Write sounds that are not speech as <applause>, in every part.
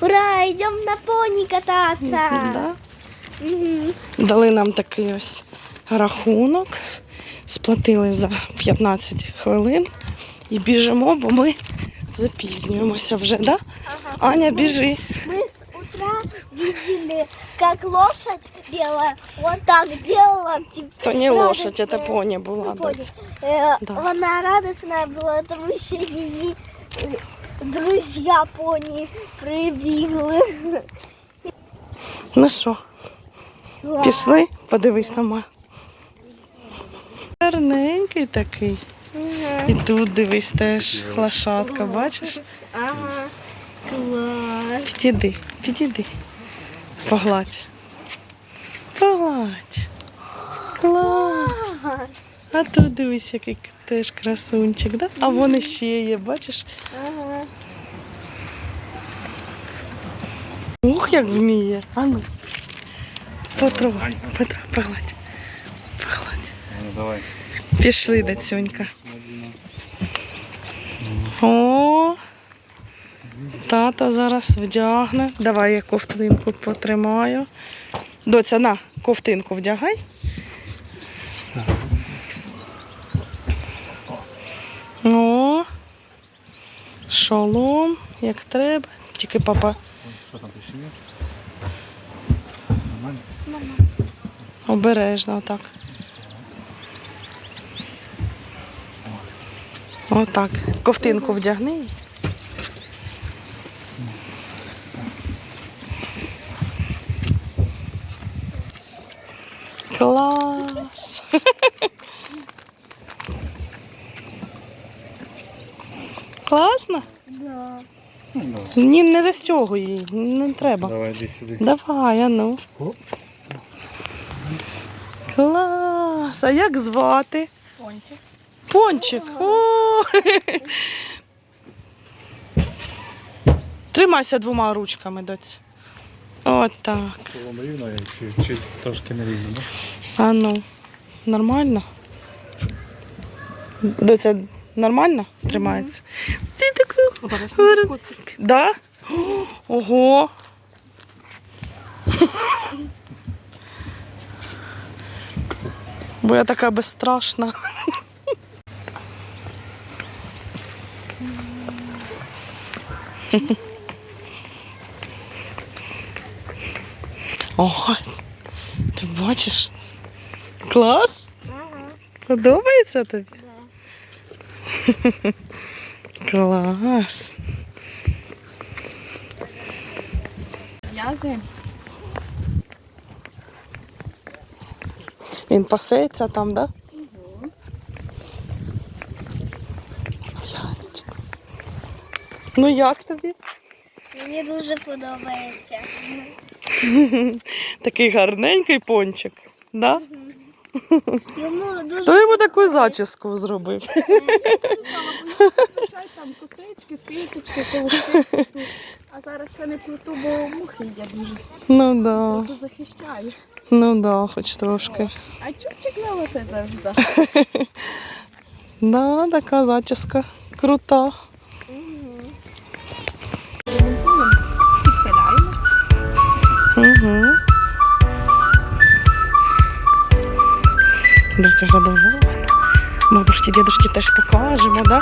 Ура, идем на пони кататься. Да? Мгм. Дали нам такий ось рахунок, сплатили за 15 хвилин і біжимо, бо ми запізнюємося вже, да? Ага. Аня, біжи. Мы с утра видели, как лошадь белая вот так делала. типа, То не лошадь, це радостная. поні була. Ну, понял. доця. Э, Да. Она радостная была, потому что ей э, друзья пони прибігли. Ну що, пішли? Подивись на мене. Гарненький такий. Ага. І тут дивись теж лошадка, бачиш? Ага. Класс. Підійди, підійди. Погладь. Погладь. Клас. А тут дивись, який теж красунчик, да? А вон ще є, бачиш? Ага. Як вміє. А ну. Потрогай, Петро, погладь. Погладь. Ну давай. Пішли, дацюнька. О, тата зараз вдягне. Давай я ковтинку потримаю. Доця, на, ковтинку вдягай. О, шолом, як треба. Тільки папа Що там ще є? Нормально? обережно отак. Отак. Ковтинку вдягни. Клас. Класно? Да. Ну. Ні, не застягуй її, не треба. Давай, іди сюди. Давай, а ну. Оп. Клас! А як звати? Пончик. Пончик. О! Тримайся двома ручками, доць. От так. Колом рівно чи, чи трошки не рівно, да? А ну. Нормально? Доця нормально тримається? Ти такий. Да? Ого. Бо я така безстрашна. Ой, ти бачиш? Клас? Подобається тобі? Клас. В'язи. Він пасеться там, да? Янчик. Ну як тобі? Мені дуже подобається. Такий гарненький пончик, да? Йому дуже Хто йому таку зачіску зробив? Звичай там косички, світочки, колоски. А зараз ще не плету, бо мухи їдять дуже. Ну да, То захищаю. ну да, хоч трошки. А чубчик не летить завжди. <laughs> Да, така зачіска крута. Доця задоволена. Бабушки, дідушки теж покажемо, да?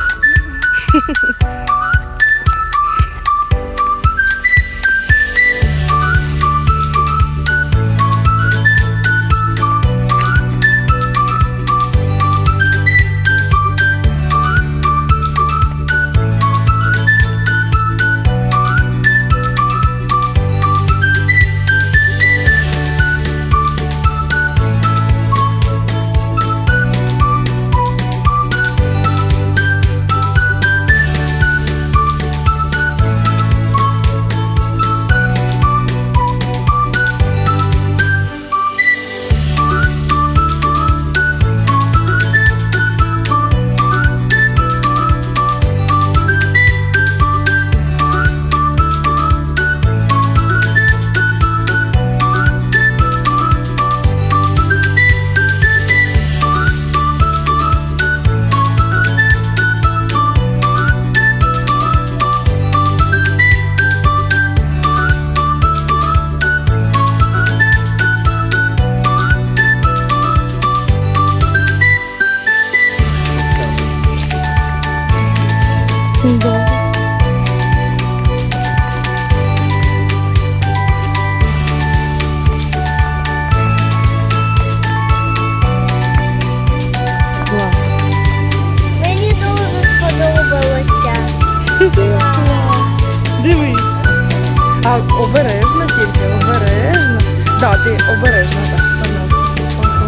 Так, обережно тільки, обережно. Да, ти обережно так.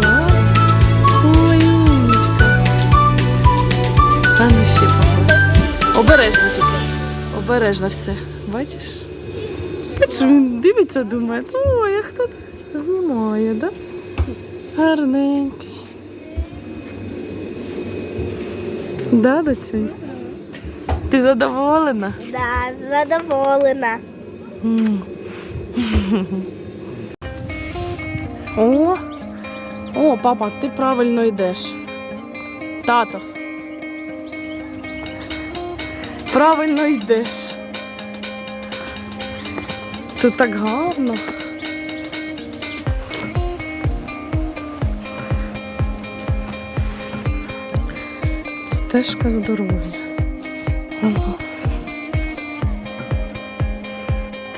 Ага. Ну ще погано. Обережно тільки. Обережно все. Бачиш? Бачиш, він дивиться, думає, ой, а хто це знімає, да? Гарненький. Да, доця? Ти задоволена? Да, задоволена. О, о, папа, ти правильно йдеш. Тато. Правильно йдеш. Тут так гарно. Стежка здоров'я.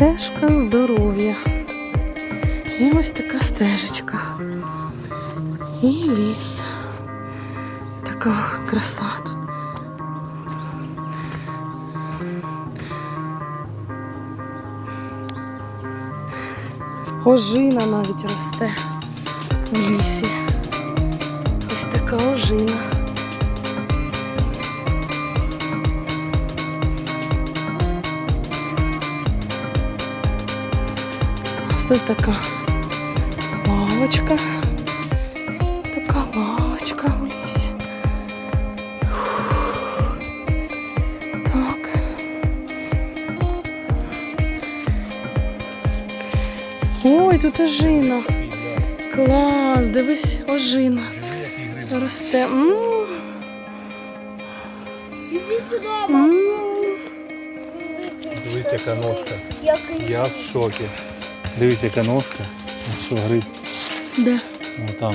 Стежка здоров'я. І ось така стежечка. І ліс. Така краса тут. Ожина навіть росте у лісі. Ось така ожина. Тут така лавочка. Така лавочка у лісі. Так. Ой, тут ожина. Клас, дивись, ожина. Росте. М, Іди сюди. Дивись, яка ножка. Я в шокі. Дивись, яка ножка. Що гриб. Де? О, там.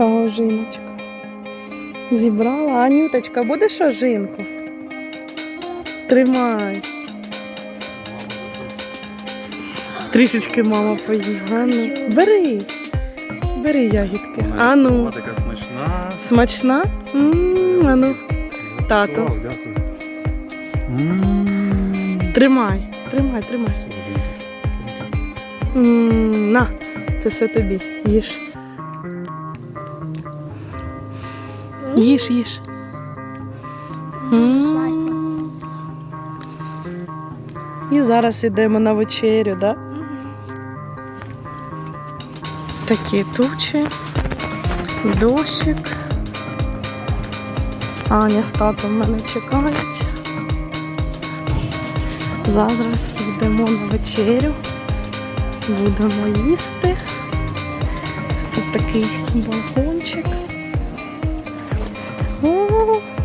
Така ожиночка. Зібрала. Анюточка, будеш ожинку? Тримай. Трішечки мама поїла. Ну, бери. Бери ягідки. А ну, така смачна. смачна? М, А ну, Тато. Вау, Дякую. М. тримай, тримай, тримай. М, На, це все тобі. Їж. Їж, їж. І зараз йдемо на вечерю, да? Такі тучі, дощик. Аня з татом мене чекають. Зараз йдемо на вечерю. Будемо їсти. Тут такий балкончик.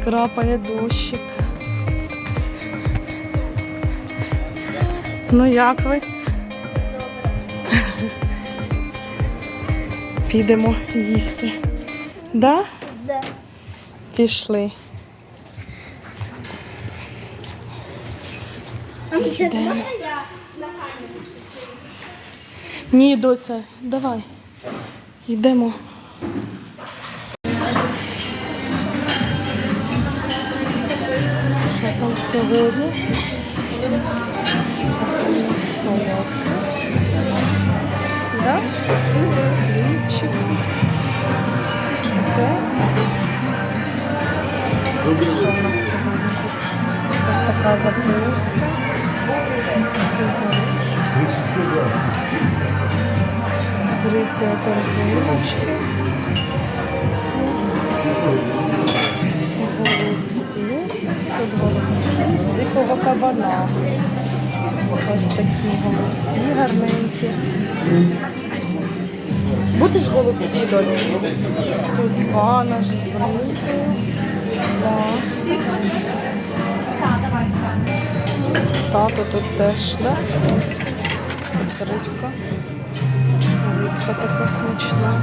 Крапає дощик. Ну як ви? <laughs> Підемо їсти. Да? де? Пішли. Йдемо. Ні, доця, давай. Йдемо. Що там сьогодні? Сьогодні солодке. Да? Хлібчик. Ось таке. Що у нас сьогодні тут? Дикого кабана. Ось такі голубці гарненькі. Будеш голубці доці? Тут банаш з бринкою. Клас. Тато тут теж? Тут рибка. Рибка така смачна.